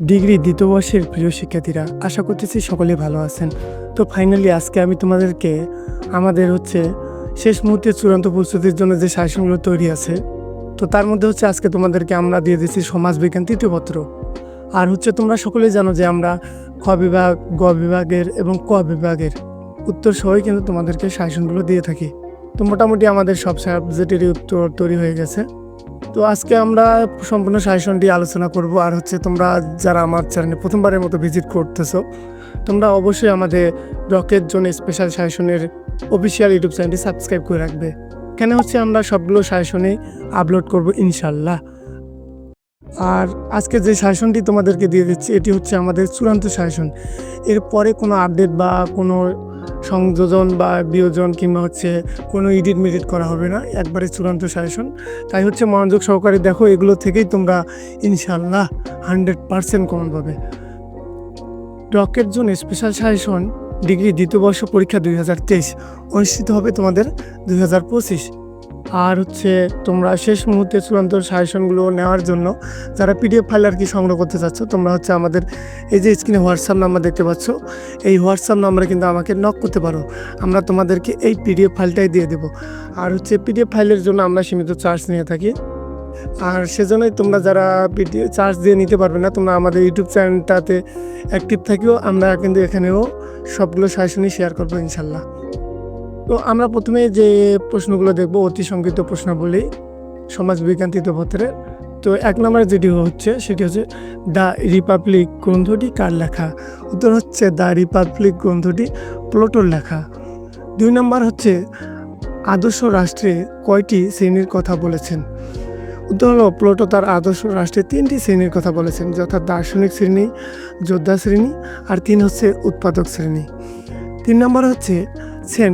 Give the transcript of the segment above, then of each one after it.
Degree দ্বিতীয় বর্ষের প্রিয় শিক্ষার্থীরা, আশা করতেছি সকলে ভালো আছেন। তো ফাইনালি আজকে আমি তোমাদেরকে আমাদের হচ্ছে শেষ মুহূর্তে চূড়ান্ত প্রস্তুতির জন্য যে সাজেশনগুলো তৈরি আছে, তো তার মধ্যে হচ্ছে আজকে তোমাদেরকে আমরা দিয়ে দিচ্ছি সমাজবিজ্ঞান তৃতীয় পত্র। আর হচ্ছে তোমরা সকলেই জানো যে আমরা খ বিভাগ, গ বিভাগের এবং ক বিভাগের উত্তর সহই কিন্তু তোমাদেরকে সাজেশনগুলো দিয়ে থাকি। তো মোটামুটি আমাদের সব সাবজেক্টেরই উত্তর তৈরি হয়ে গেছে। তো আজকে আমরা সম্পূর্ণ সাজেশনটি আলোচনা করব। আর হচ্ছে তোমরা যারা আমার চ্যানেলে প্রথমবারের মতো ভিজিট করতেছো, তোমরা অবশ্যই আমাদের রকেট জোন স্পেশাল সাজেশনের অফিসিয়াল ইউটিউব চ্যানেলটি সাবস্ক্রাইব করে রাখবে। এখানে হচ্ছে আমরা সবগুলো সাজেশনে আপলোড করব ইনশাল্লাহ আর আজকে যে সাজেশনটি তোমাদেরকে দিয়ে দিচ্ছি, এটি হচ্ছে আমাদের চূড়ান্ত সাজেশন এরপরে কোনো আপডেট বা কোনো সংযোজন বা বিয়োজন কিংবা হচ্ছে কোনো ইডিট মিডিট করা হবে না, একবারে চূড়ান্ত সাজেশন তাই হচ্ছে মনোযোগ সহকারে দেখো, এগুলো থেকেই তোমরা ইনশাল্লাহ হান্ড্রেড পারসেন্ট কমন পাবে। রকেট জন্য স্পেশাল সাজেশন ডিগ্রি দ্বিতীয় বর্ষ পরীক্ষা দুই হাজার তেইশ অনুষ্ঠিত হবে তোমাদের দুই হাজার পঁচিশ। আর হচ্ছে তোমরা শেষ মুহূর্তে চূড়ান্ত সাজেশনগুলো নেওয়ার জন্য যারা পিডিএফ ফাইল আর কি সংগ্রহ করতে চাচ্ছ, তোমরা হচ্ছে আমাদের এই যে স্ক্রিনে হোয়াটসঅ্যাপ নাম্বার দেখতে পাচ্ছ, এই হোয়াটসঅ্যাপ নাম্বারে কিন্তু আমাকে নক করতে পারো। আমরা তোমাদেরকে এই পিডিএফ ফাইলটাই দিয়ে দেবো। আর হচ্ছে পিডিএফ ফাইলের জন্য আমরা সীমিত চার্জ নিয়ে থাকি। আর সেজন্যই তোমরা যারা পিডিএফ চার্জ দিয়ে নিতে পারবে না, তোমরা আমাদের ইউটিউব চ্যানেলটাতে অ্যাক্টিভ থাকিও। আমরা কিন্তু এখানেও সবগুলো সাজেশনই শেয়ার করব ইনশাল্লাহ। তো আমরা প্রথমে যে প্রশ্নগুলো দেখব, অতি সংক্ষিপ্ত প্রশ্ন বলি সমাজবিজ্ঞান তৃতীয়পত্রের তো এক নম্বরে যেটি হচ্ছে, সেটি হচ্ছে, দ্য রিপাবলিক গ্রন্থটি কার লেখা? উত্তর হচ্ছে, দ্য রিপাবলিক গ্রন্থটি প্লোটোর লেখা। দুই নম্বর হচ্ছে, আদর্শ রাষ্ট্রে কয়টি শ্রেণির কথা বলেছেন? উত্তর হলো, প্লোটো তার আদর্শ রাষ্ট্রে তিনটি শ্রেণির কথা বলেছেন, যথা দার্শনিক শ্রেণি, যোদ্ধা শ্রেণি, আর তিন হচ্ছে উৎপাদক শ্রেণি। তিন নম্বর হচ্ছে সেন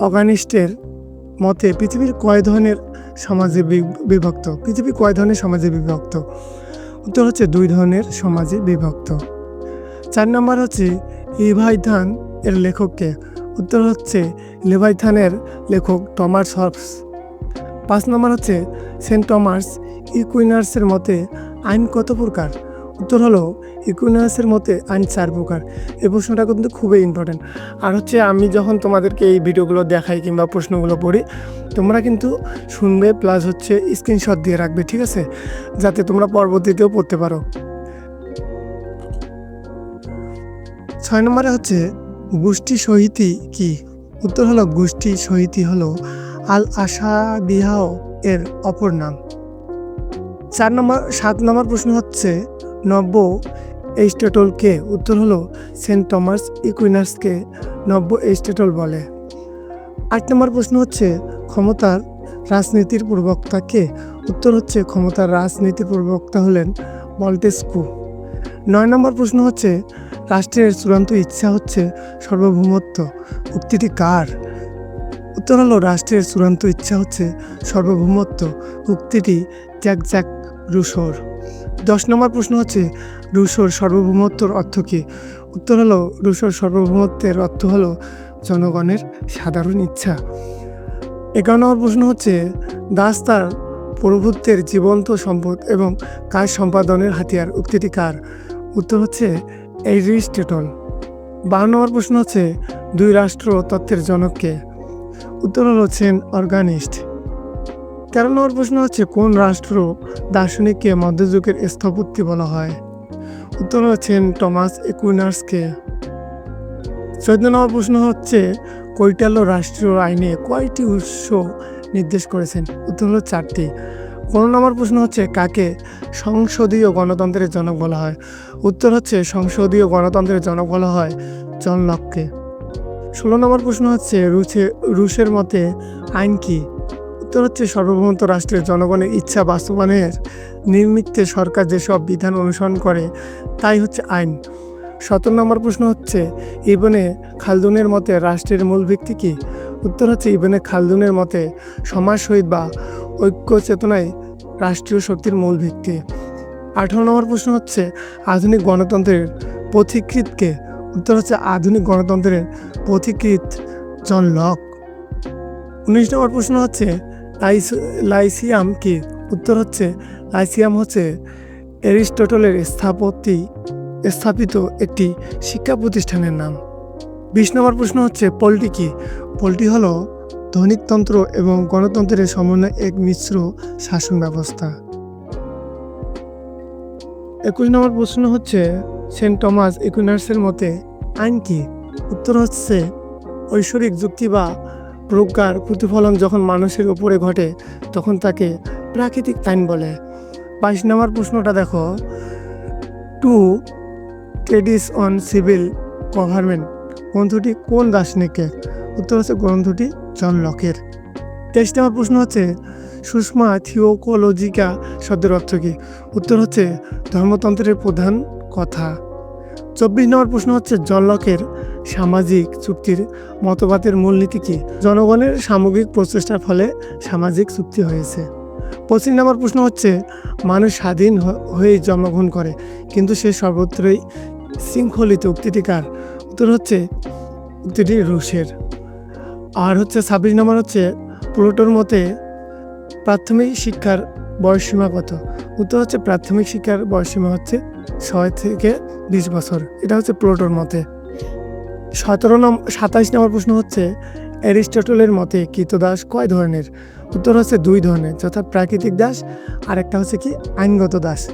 অগানিস্টের মতে পৃথিবীর কয় ধরনের সমাজে বিভক্ত? পৃথিবী কয় ধরনের সমাজে বিভক্ত? উত্তর হচ্ছে দুই ধরনের সমাজে বিভক্ত। চার নম্বর হচ্ছে লিভাইথান এর লেখককে। উত্তর হচ্ছে লেভাইথানের লেখক টমাস হবস পাঁচ নম্বর হচ্ছে সেন্ট টমাস ইকুইনার্সের মতে আইন কত প্রকার? উত্তর হলো ইকুইনার্সের মতে আইন চার প্রকার। এই প্রশ্নটা কিন্তু খুবই ইম্পর্ট্যান্ট আর হচ্ছে আমি যখন তোমাদেরকে এই ভিডিওগুলো দেখাই কিংবা প্রশ্নগুলো পড়ি, তোমরা কিন্তু শুনবে প্লাস হচ্ছে স্ক্রিনশট দিয়ে রাখবে, ঠিক আছে? যাতে তোমরা পরবর্তীতেও পড়তে পারো। ছয় নম্বরে হচ্ছে, গোষ্ঠী সহিতি কি? উত্তর হলো, গোষ্ঠী সহিতি হলো আল আশা বিহাও এর অপর নাম। চার নম্বর, সাত নম্বর প্রশ্ন হচ্ছে নব্য এইস্টেটলকে উত্তর হলো সেন্ট টমাস ইকুইনার্সকে নব্য এইস্টেটল বলে। আট নম্বর প্রশ্ন হচ্ছে, ক্ষমতার রাজনীতির প্রবক্তা কে উত্তর হচ্ছে, ক্ষমতার রাজনীতির প্রবক্তা হলেন মল্টেস্কু। নয় নম্বর প্রশ্ন হচ্ছে, রাষ্ট্রের চূড়ান্ত ইচ্ছা হচ্ছে সর্বভৌমত্ব। উক্তিটি কার? উত্তর হলো, রাষ্ট্রের চূড়ান্ত ইচ্ছা হচ্ছে সর্বভৌমত্ব। উক্তিটি জ্যাক জ্যাক রুশোর। দশ নম্বর প্রশ্ন হচ্ছে, রুশোর সার্বভৌমত্বর অর্থ কী? উত্তর হলো, রুশোর সার্বভৌমত্বের অর্থ হলো জনগণের সাধারণ ইচ্ছা। এগারো নম্বর প্রশ্ন হচ্ছে, দাস তার প্রভুত্বের জীবন্ত সম্পদ এবং কাজ সম্পাদনের হাতিয়ার উক্তিটি কার? উত্তর হচ্ছে, এরিস্টেটল। বারো নম্বর প্রশ্ন হচ্ছে, দুই রাষ্ট্র তত্ত্বের জনককে উত্তর হল হচ্ছেন অর্গানিস্ট। তেরো নম্বর প্রশ্ন হচ্ছে, কোন রাষ্ট্র দার্শনিককে মধ্যযুগের স্থপতি বলা হয়? উত্তর হচ্ছেন টমাস একুইনার্সকে। চোদ্দ নম্বর প্রশ্ন হচ্ছে, কৈটাল্য রাষ্ট্রীয় আইনে কয়টি উৎস নির্দেশ করেছেন? উত্তর হল চারটি। পনেরো নম্বর প্রশ্ন হচ্ছে, কাকে সংসদীয় গণতন্ত্রের জনক বলা হয়? উত্তর হচ্ছে, সংসদীয় গণতন্ত্রের জনক বলা হয় জন লককে ষোলো নম্বর প্রশ্ন হচ্ছে, রুশে, রুশের মতে আইন কি? উত্তর হচ্ছে সার্বভৌমত্ব রাষ্ট্রের জনগণের ইচ্ছা বাস্তবায়নের নিমিত্তে সরকার যেসব বিধান অনুসরণ করে, তাই হচ্ছে আইন। সতেরো নম্বর প্রশ্ন হচ্ছে, ইবনে খালদুনের মতে রাষ্ট্রের মূল ভিত্তি কী? উত্তর হচ্ছে, ইবনে খালদুনের মতে সমাজ সহিত বা ঐক্য চেতনায় রাষ্ট্রীয় শক্তির মূল ভিত্তি। আঠারো নম্বর প্রশ্ন হচ্ছে, আধুনিক গণতন্ত্রের পথিকৃতকে উত্তর হচ্ছে, আধুনিক গণতন্ত্রের পথিকৃত জন লক। উনিশ নম্বর প্রশ্ন হচ্ছে লাইসিয়াম কি উত্তর হচ্ছে, লাইসিয়াম হচ্ছে অ্যারিস্টটলের স্থাপত্যি, স্থাপিত একটি শিক্ষা প্রতিষ্ঠানের নাম। বিশ নম্বর প্রশ্ন হচ্ছে, পল্টি কি? পল্টি হলো ধনিকতন্ত্র এবং গণতন্ত্রের সমন্বয়ে এক মিশ্র শাসন ব্যবস্থা। একুশ নম্বর প্রশ্ন হচ্ছে, সেন্ট টমাস একুইনার্সের মতে আইন কি? উত্তর হচ্ছে, ঐশ্বরিক যুক্তি বা প্রজ্ঞার প্রতিফলন যখন মানুষের উপরে ঘটে, তখন তাকে প্রাকৃতিক আইন বলে। বাইশ নম্বর প্রশ্নটা দেখো। Two treatises on civil government. গ্রন্থটি কোন দার্শনিকের? উত্তর হচ্ছে গ্রন্থটি জন লকের। তেইশ নম্বর প্রশ্ন হচ্ছে, সুষমা থিওকোলজিকা শব্দের অর্থ কী? উত্তর হচ্ছে, ধর্মতন্ত্রের প্রধান কথা। চব্বিশ নম্বর প্রশ্ন হচ্ছে, জন লকের সামাজিক চুক্তির মতবাদের মূলনীতি কী? জনগণের সামগ্রিক প্রচেষ্টার ফলে সামাজিক চুক্তি হয়েছে। পঁচিশ নম্বর প্রশ্ন হচ্ছে, মানুষ স্বাধীন হয়ে জন্মগ্রহণ করে, কিন্তু সে সর্বত্রই শৃঙ্খলিত উক্তিটি কার? উত্তর হচ্ছে, উক্তিটি রুশের। আর হচ্ছে ছাব্বিশ নম্বর হচ্ছে, প্লুটোর মতে প্রাথমিক শিক্ষার বয়সসীমা কত? উত্তর হচ্ছে, প্রাথমিক শিক্ষার বয়সসীমা হচ্ছে ছয় থেকে বিশ বছর। এটা হচ্ছে প্লুটোর মতে। সতেরো নম্বর সাতাইশ নম্বর প্রশ্ন হচ্ছে, অ্যারিস্টটলের মতে কৃতদাস কয় ধরনের? উত্তর হচ্ছে দুই ধরনের, যথা প্রাকৃতিক দাস আর একটা হচ্ছে কি আইনগত দাস।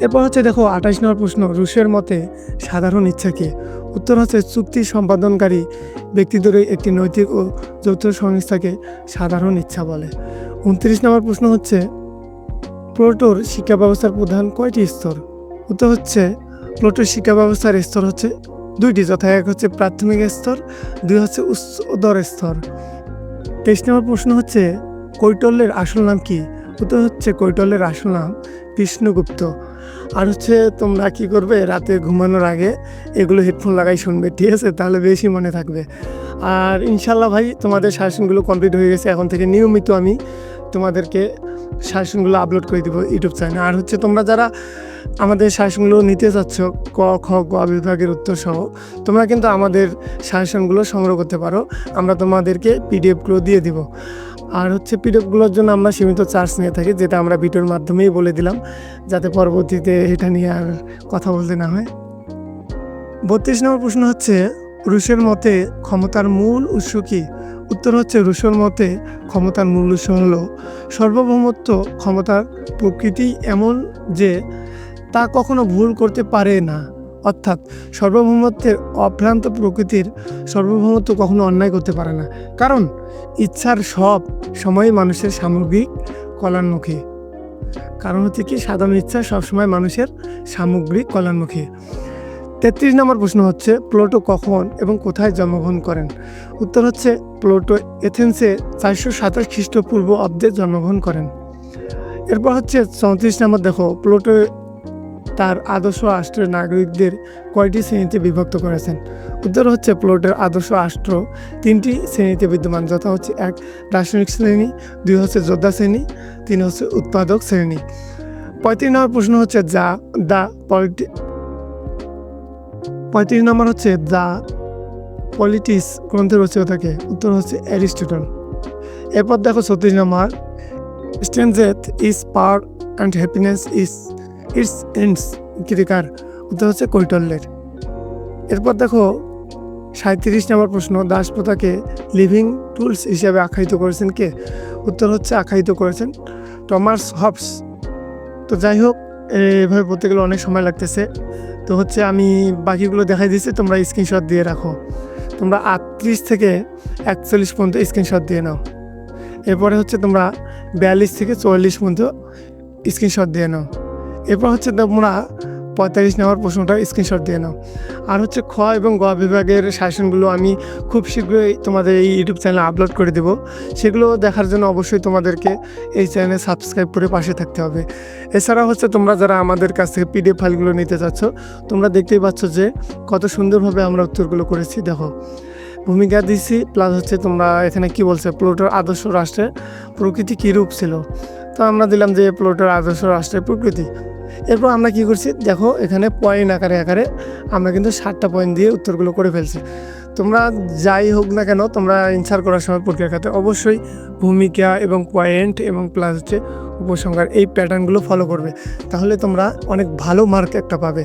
এরপর হচ্ছে দেখো আঠাশ নম্বর প্রশ্ন, রুশের মতে সাধারণ ইচ্ছা কি? উত্তর হচ্ছে চুক্তি সম্পাদনকারী ব্যক্তিদের একটি নৈতিক ও যৌথ সংস্থাকে সাধারণ ইচ্ছা বলে। উনত্রিশ নম্বর প্রশ্ন হচ্ছে প্রোটোর শিক্ষা ব্যবস্থার প্রধান কয়টি স্তর? উত্তর হচ্ছে প্লোটোর শিক্ষা ব্যবস্থার স্তর হচ্ছে দুইটি যথা এক হচ্ছে প্রাথমিক স্তর, দুই হচ্ছে উচ্চতর স্তর। তেইশ নম্বর প্রশ্ন হচ্ছে, কৈটল্যের আসল নাম কি? উত্তর হচ্ছে কৈটল্যের আসল নাম বিষ্ণুগুপ্ত আর হচ্ছে, তোমরা কি করবে? রাতে ঘুমানোর আগে এগুলো হেডফোন লাগাই শুনবে, ঠিক আছে? তাহলে বেশি মনে থাকবে। আর ইনশাল্লাহ ভাই, তোমাদের শাসনগুলো কমপ্লিট হয়ে গেছে। এখন থেকে নিয়মিত আমি তোমাদেরকে শাসনগুলো আপলোড করে দিব ইউটিউব চ্যানেলে আর হচ্ছে তোমরা যারা আমাদের শাসনগুলো নিতে চাচ্ছ, ক, খ, গ বিভাগের উত্তর সহ তোমরা কিন্তু আমাদের শাসনগুলো সংগ্রহ করতে পারো। আমরা তোমাদেরকে পিডিএফগুলো দিয়ে দিব। আর হচ্ছে পিডিএফগুলোর জন্য আমরা সীমিত চার্জ নিয়ে থাকি, যেটা আমরা ভিডিওর মাধ্যমেই বলে দিলাম, যাতে পরবর্তীতে এটা নিয়ে আর কথা বলতে না হয়। বত্রিশ নম্বর প্রশ্ন হচ্ছে, রুশের মতে ক্ষমতার মূল উৎস কি? উত্তর হচ্ছে রুশের মতে ক্ষমতার মূল হলো সার্বভৌমত্ব ক্ষমতার প্রকৃতি এমন যে তা কখনো ভুল করতে পারে না। অর্থাৎ সার্বভৌমত্বের অভ্রান্ত প্রকৃতির সার্বভৌমত্ব কখনো অন্যায় করতে পারে না। কারণ ইচ্ছার সব সময় মানুষের সামগ্রিক কল্যাণমুখী। কারণ হচ্ছে কি, সাধারণ ইচ্ছা সবসময় মানুষের সামগ্রিক কল্যাণমুখী। তেত্রিশ নম্বর প্রশ্ন হচ্ছে, প্লোটো কখন এবং কোথায় জন্মগ্রহণ করেন? উত্তর হচ্ছে, প্লোটো এথেন্সে চারশো সাতাশ খ্রিস্টপূর্ব অব্দে জন্মগ্রহণ করেন। এরপর হচ্ছে, চৌত্রিশ নম্বর দেখো, প্লোটো তার আদর্শ রাষ্ট্রের নাগরিকদের কয়টি শ্রেণীতে বিভক্ত করেছেন? উত্তর হচ্ছে, প্লোটের আদর্শ রাষ্ট্র তিনটি শ্রেণীতে বিদ্যমান, যথা হচ্ছে এক রাসায়নিক শ্রেণি, দুই হচ্ছে যোদ্ধা শ্রেণি, তিন হচ্ছে উৎপাদক শ্রেণি। পঁয়ত্রিশ নম্বর প্রশ্ন হচ্ছে, যা দ্য পলিটি পঁয়ত্রিশ নম্বর হচ্ছে দ্য পলিটিক্স গ্রন্থের রচয়িতাকে উত্তর হচ্ছে অ্যারিস্টটল। এরপর দেখো ছত্রিশ নম্বর। Strength is power and happiness is its ends কৃতিকার উত্তর হচ্ছে কৈটল্যের। এরপর দেখো সাঁত্রিশ নম্বর প্রশ্ন, দাসপ্রথাকে লিভিং টুলস হিসেবে আখ্যায়িত করেছেন কে? উত্তর হচ্ছে আখ্যায়িত করেছেন টমাস হবস। তো যাই হোক, এভাবে পড়তে গেলে অনেক সময় লাগতেছে। তো হচ্ছে আমি বাকিগুলো দেখাই দিচ্ছি, তোমরা স্ক্রিনশট দিয়ে রাখো। তোমরা আটত্রিশ থেকে একচল্লিশ পর্যন্ত স্ক্রিনশট দিয়ে নাও। এরপরে হচ্ছে তোমরা বিয়াল্লিশ থেকে চুয়াল্লিশ পর্যন্ত স্ক্রিনশট দিয়ে নাও। এরপর হচ্ছে তোমরা পঁয়তাল্লিশ নেওয়ার প্রশ্নটা স্ক্রিনশট দিয়ে নাও। আর হচ্ছে খ এবং গ বিভাগের শাসনগুলো আমি খুব শীঘ্রই তোমাদের এই ইউটিউব চ্যানেলে আপলোড করে দেবো। সেগুলো দেখার জন্য অবশ্যই তোমাদেরকে এই চ্যানেলে সাবস্ক্রাইব করে পাশে থাকতে হবে। এছাড়া হচ্ছে তোমরা যারা আমাদের কাছ থেকে পিডিএফ ফাইলগুলো নিতে চাচ্ছ, তোমরা দেখতেই পাচ্ছ যে কত সুন্দরভাবে আমরা উত্তরগুলো করেছি। দেখো, ভূমিকা দিছি প্লাস হচ্ছে তোমরা এখানে কি বলছে, প্লোটোর আদর্শ রাষ্ট্রের প্রকৃতি কী রূপ ছিল? তো আমরা দিলাম যে প্লোটোর আদর্শ রাষ্ট্রের প্রকৃতি। এরপর আমরা কি করছি? দেখো, এখানে পয়েন্ট আকারে আকারে আমরা কিন্তু ষাটটা পয়েন্ট দিয়ে উত্তরগুলো করে ফেলছি। তোমরা যাই হোক না কেন, তোমরা অ্যান্সার করার সময় প্রক্রিয়া খাতে। অবশ্যই ভূমিকা এবং পয়েন্ট এবং প্লাস হচ্ছে উপসংহার। এই প্যাটার্নগুলো ফলো করবে। তাহলে তোমরা অনেক ভালো মার্ক একটা পাবে।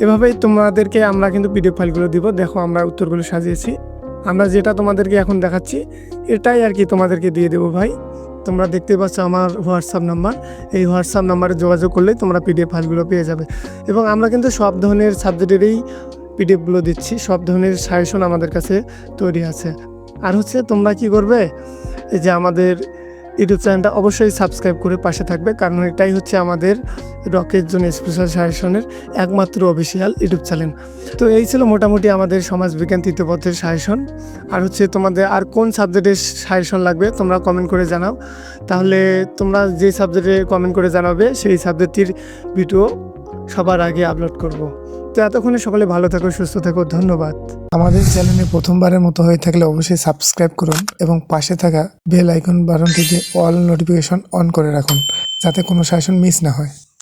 এভাবেই তোমাদেরকে আমরা কিন্তু পিডিএফ ফাইলগুলো দিব। দেখো, আমরা উত্তরগুলো সাজিয়েছি। আমরা যেটা তোমাদেরকে এখন দেখাচ্ছি, এটাই আর কি তোমাদেরকে দিয়ে দেবো ভাই। তোমরা দেখতে পাচ্ছ আমার হোয়াটসঅ্যাপ নাম্বার। এই হোয়াটসঅ্যাপ নাম্বারে যোগাযোগ করলেই তোমরা পিডিএফ ফাইলগুলো পেয়ে যাবে। এবং আমরা কিন্তু সব ধরনের সাবজেক্টেরই পিডিএফগুলো দিচ্ছি। সব ধরনের সাজেশন আমাদের কাছে তৈরি আছে। আর হচ্ছে তোমরা কি করবে? এই যে আমাদের ইউটিউব চ্যানেলটা অবশ্যই সাবস্ক্রাইব করে পাশে থাকবে, কারণ এটাই হচ্ছে আমাদের রকের জন্য স্পেশাল সাজেশনের একমাত্র অফিসিয়াল ইউটিউব চ্যানেল। তো এই ছিল মোটামুটি আমাদের সমাজবিজ্ঞান তৃতীয় পথের সাজেশন আর হচ্ছে তোমাদের আর কোন সাবজেক্টের সাজেশন লাগবে তোমরা কমেন্ট করে জানাও। তাহলে তোমরা যে সাবজেক্টে কমেন্ট করে জানাবে, সেই সাবজেক্টটির ভিডিও সবার আগে আপলোড করব। তো এতক্ষণে সকলে ভালো থাকো, সুস্থ থাকো, ধন্যবাদ। আমাদের চ্যানেলে প্রথমবারের মতো হয়ে থাকলে অবশ্যই সাবস্ক্রাইব করুন এবং পাশে থাকা বেল আইকন বাটনটিকে অল নোটিফিকেশন অন করে রাখুন, যাতে কোনো শাসন মিস না হয়।